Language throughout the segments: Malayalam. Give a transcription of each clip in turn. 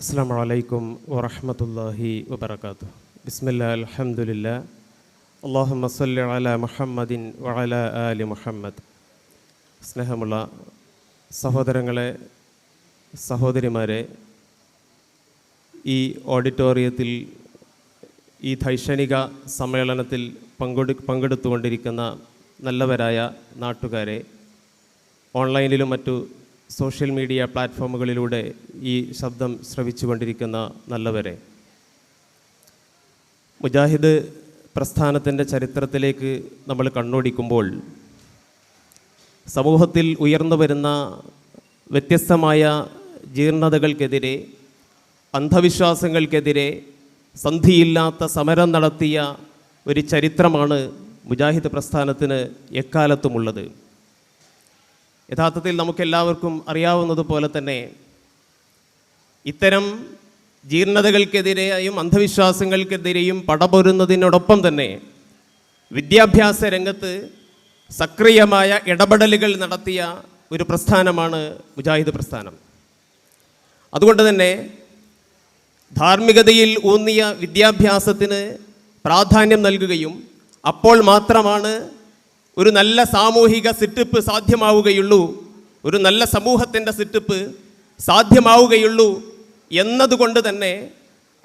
അസ്സാം വലൈക്കും വറഹമത്തല്ലാഹി വബർക്കാത്തു ബിസ്മില്ല അലഹമുല്ല അള്ളാഹുമ്മ സല്ലി അല മുഹമ്മദിൻ വഅല അലി മുഹമ്മദ്. സ്നേഹമുള്ള സഹോദരങ്ങളെ സഹോദരിമാരെ ഈ ഓഡിറ്റോറിയത്തിൽ ഈ ധൈക്ഷണിക സമ്മേളനത്തിൽ പങ്കെടു പങ്കെടുത്തുകൊണ്ടിരിക്കുന്ന നല്ലവരായ നാട്ടുകാരെ ഓൺലൈനിലും മറ്റു സോഷ്യൽ മീഡിയ പ്ലാറ്റ്ഫോമുകളിലൂടെ ഈ ശബ്ദം ശ്രവിച്ചുകൊണ്ടിരിക്കുന്ന നല്ലവരെ. മുജാഹിദ് പ്രസ്ഥാനത്തിന്റെ ചരിത്രത്തിലേക്ക് നമ്മൾ കണ്ണോടിക്കുമ്പോൾ സമൂഹത്തിൽ ഉയർന്നു വരുന്ന വ്യത്യസ്തമായ ജീർണതകൾക്കെതിരെ അന്ധവിശ്വാസങ്ങൾക്കെതിരെ സന്ധിയില്ലാത്ത സമരം നടത്തിയ ഒരു ചരിത്രമാണ് മുജാഹിദ് പ്രസ്ഥാനത്തിന് എക്കാലത്തുമുള്ളത്. യഥാർത്ഥത്തിൽ നമുക്കെല്ലാവർക്കും അറിയാവുന്നതുപോലെ തന്നെ ഇത്തരം ജീർണതകൾക്കെതിരെയും അന്ധവിശ്വാസങ്ങൾക്കെതിരെയും പടപൊരുന്നതിനോടൊപ്പം തന്നെ വിദ്യാഭ്യാസ രംഗത്ത് സക്രിയമായ ഇടപെടലുകൾ നടത്തിയ ഒരു പ്രസ്ഥാനമാണ് മുജാഹിദ് പ്രസ്ഥാനം. അതുകൊണ്ട് തന്നെ ധാർമ്മികതയിൽ ഊന്നിയ വിദ്യാഭ്യാസത്തിന് പ്രാധാന്യം നൽകുകയും അപ്പോൾ മാത്രമാണ് ഒരു നല്ല സാമൂഹിക സിറ്റിപ്പ് സാധ്യമാവുകയുള്ളൂ. ഒരു നല്ല സമൂഹത്തിന്റെ സിറ്റിപ്പ് സാധ്യമാവുകയുള്ളൂ എന്നതുകൊണ്ട് തന്നെ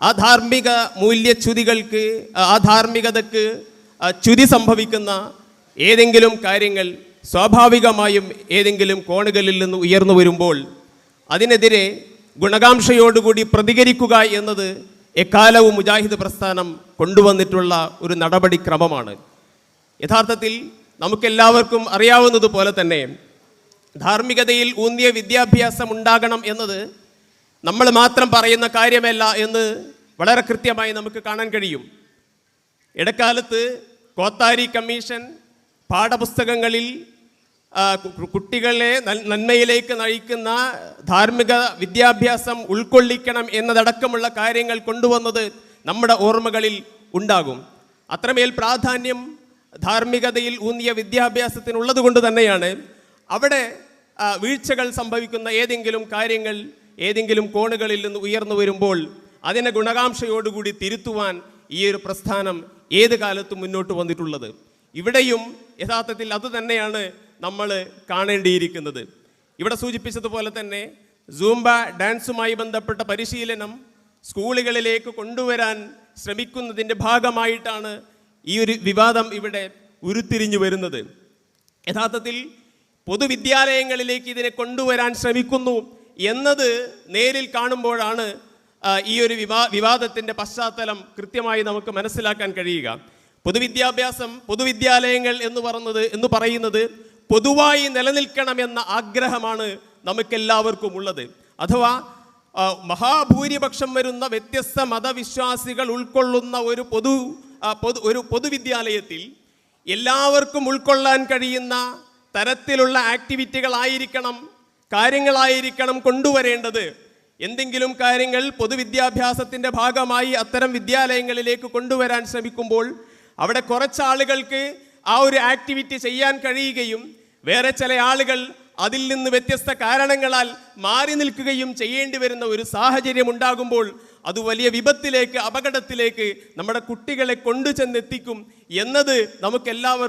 ആ ധാർമ്മിക മൂല്യച്യുതികൾക്ക് ആ ധാർമ്മികതയ്ക്ക് ആ, ച്യുതി സംഭവിക്കുന്ന ഏതെങ്കിലും കാര്യങ്ങൾ സ്വാഭാവികമായും ഏതെങ്കിലും കോണുകളിൽ നിന്ന് ഉയർന്നു വരുമ്പോൾ അതിനെതിരെ ഗുണകാംക്ഷയോടുകൂടി പ്രതികരിക്കുക എന്നത് എക്കാലവും മുജാഹിദ് പ്രസ്ഥാനം കൊണ്ടുവന്നിട്ടുള്ള ഒരു നടപടിക്രമമാണ്. യഥാർത്ഥത്തിൽ നമുക്കെല്ലാവർക്കും അറിയാവുന്നതുപോലെ തന്നെ ധാർമ്മികതയിൽ ഊന്നിയ വിദ്യാഭ്യാസം ഉണ്ടാകണം എന്നത് നമ്മൾ മാത്രം പറയുന്ന കാര്യമല്ല എന്ന് വളരെ കൃത്യമായി നമുക്ക് കാണാൻ കഴിയും. ഇടക്കാലത്ത് കോത്താരി കമ്മീഷൻ പാഠപുസ്തകങ്ങളിൽ കുട്ടികളെ നന്മയിലേക്ക് നയിക്കുന്ന ധാർമ്മിക വിദ്യാഭ്യാസം ഉൾക്കൊള്ളിക്കണം എന്നതടക്കമുള്ള കാര്യങ്ങൾ കൊണ്ടുവന്നത് നമ്മുടെ ഓർമ്മകളിൽ ഉണ്ടാകും. അത്രമേൽ പ്രാധാന്യം ധാർമ്മികതയിൽ ഊന്നിയ വിദ്യാഭ്യാസത്തിനുള്ളത് കൊണ്ട് തന്നെയാണ് അവിടെ വീഴ്ചകൾ സംഭവിക്കുന്ന ഏതെങ്കിലും കാര്യങ്ങൾ ഏതെങ്കിലും കോണുകളിൽ നിന്ന് ഉയർന്നു വരുമ്പോൾ അതിനെ ഗുണകാംക്ഷയോടുകൂടി തിരുത്തുവാൻ ഈ ഒരു പ്രസ്ഥാനം ഏത് കാലത്തും മുന്നോട്ട് വന്നിട്ടുള്ളത്. ഇവിടെയും യഥാർത്ഥത്തിൽ അതുതന്നെയാണ് നമ്മൾ കാണേണ്ടിയിരിക്കുന്നത്. ഇവിടെ സൂചിപ്പിച്ചതുപോലെ തന്നെ സൂംബ ഡാൻസുമായി ബന്ധപ്പെട്ട പരിശീലനം സ്കൂളുകളിലേക്ക് കൊണ്ടുവരാൻ ശ്രമിക്കുന്നതിന്റെ ഭാഗമായിട്ടാണ് ഈ ഒരു വിവാദം ഇവിടെ ഉരുത്തിരിഞ്ഞു വരുന്നത്. യഥാർത്ഥത്തിൽ പൊതുവിദ്യാലയങ്ങളിലേക്ക് ഇതിനെ കൊണ്ടുവരാൻ ശ്രമിക്കുന്നു എന്നത് നേരിൽ കാണുമ്പോഴാണ് ഈ ഒരു വിവാ വിവാദത്തിന്റെ പശ്ചാത്തലം കൃത്യമായി നമുക്ക് മനസ്സിലാക്കാൻ കഴിയുക. പൊതുവിദ്യാഭ്യാസം പൊതുവിദ്യാലയങ്ങൾ എന്ന് പറയുന്നത് എന്ന് പറയുന്നത് പൊതുവായി നിലനിൽക്കണമെന്ന ആഗ്രഹമാണ് നമുക്കെല്ലാവർക്കും ഉള്ളത്. അഥവാ മഹാഭൂരിപക്ഷം വരുന്ന വ്യത്യസ്ത മതവിശ്വാസികൾ ഉൾക്കൊള്ളുന്ന ഒരു പൊതു പൊതു ഒരു പൊതുവിദ്യാലയത്തിൽ എല്ലാവർക്കും ഉൾക്കൊള്ളാൻ കഴിയുന്ന തരത്തിലുള്ള ആക്ടിവിറ്റികളായിരിക്കണം കാര്യങ്ങളായിരിക്കണം കൊണ്ടുവരേണ്ടത്. എന്തെങ്കിലും കാര്യങ്ങൾ പൊതുവിദ്യാഭ്യാസത്തിന്റെ ഭാഗമായി അത്തരം വിദ്യാലയങ്ങളിലേക്ക് കൊണ്ടുവരാൻ ശ്രമിക്കുമ്പോൾ അവിടെ കുറച്ചാളുകൾക്ക് ആ ഒരു ആക്ടിവിറ്റി ചെയ്യാൻ കഴിയുകയും വേറെ ചില ആളുകൾ അതിൽ നിന്ന് വ്യത്യസ്ത കാരണങ്ങളാൽ മാറി നിൽക്കുകയും ചെയ്യേണ്ടി വരുന്ന ഒരു സാഹചര്യം ഉണ്ടാകുമ്പോൾ അത് വലിയ വിപത്തിലേക്ക് അപകടത്തിലേക്ക് നമ്മുടെ കുട്ടികളെ കൊണ്ടു ചെന്നെത്തിക്കും എന്നത് നമുക്കെല്ലാവർക്കും